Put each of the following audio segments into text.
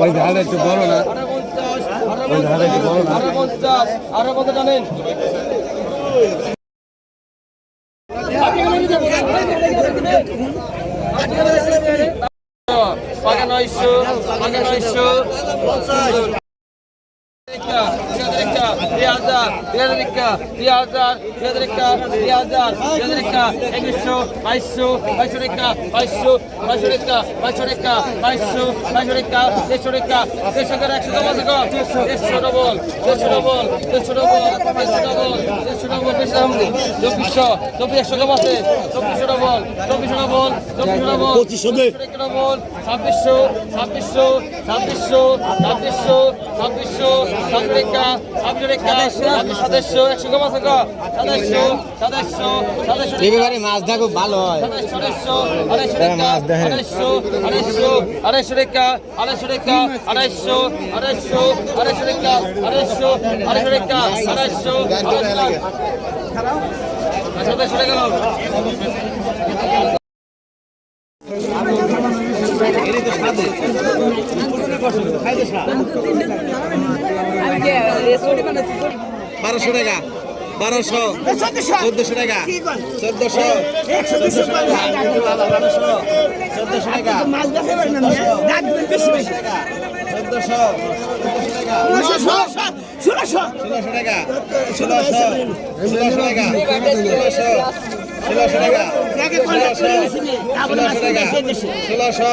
ওই ধারে একটু বড় না ওই ধারে একটু বড় না আরও কত জানেন পাকা নয়শো পাকা নয়শো cara. বড় না আঠারো পঞ্চাশ আঠারো পঞ্চাশ আঠারো পঞ্চাশ জানেন পাকা নয়শো পাকা নয়শো একুশশো বাইশশো বাইশশো রেখা বাইশশো বাইশশো রেখা বাইশশো রেখা বাইশশো বাইশশো রেখা দেড়শো রেখা দেড়শো করে একশো দশ দেড়শো ডবল দেড়শো ডবল দেড়শো ডবল দেড়শো ডবল দেড়শো ডবল বেশি দাম নেই চব্বিশশো চব্বিশ একশো কম আছে চব্বিশশো ডবল চব্বিশশো ডবল চব্বিশশো ডবল ছাব্বিশশো ছাব্বিশশো ছাব্বিশশো ছাব্বিশশো ছাব্বিশশো ছাব্বিশ রেখা এবারে মাছ দেখো ভালো হয়। মাছ দেখে আড়াইশো আড়াইশো রেখা আড়াইশো রেখা আড়াইশো আড়াইশো আড়াইশো রেখা আড়াইশো আড়াইশো রেখা আড়াইশো আড়াইশো সরে গেল এর তো সাথে খাইতে সাথে বারোশো টাকা। বারোশো চোদ্দশো। টাকা। চোদ্দশো। চোদ্দশো টাকা। চোদ্দশো ষোলোশো টাকা। ষোলোশো। ষোলোশো। টাকা। ষোলোশো। ষোলোশো টাকা। ষোলোশো। টাকা। ষোলোশো।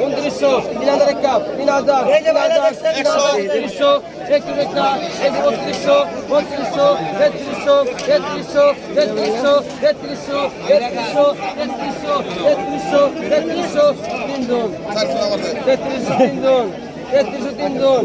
উনত্রিশশো তিন হাজার একটা তিন হাজার তিরিশশো একটু টাকা একটু বত্রিশশো বত্রিশশো তেত্রিশশো তেত্রিশশো তেত্রিশশো তেত্রিশশো তেত্রিশশো তেত্রিশশো তেত্রিশশো তেত্রিশশো তিনজন তেত্রিশশো তিনজন তেত্রিশশো তিনজন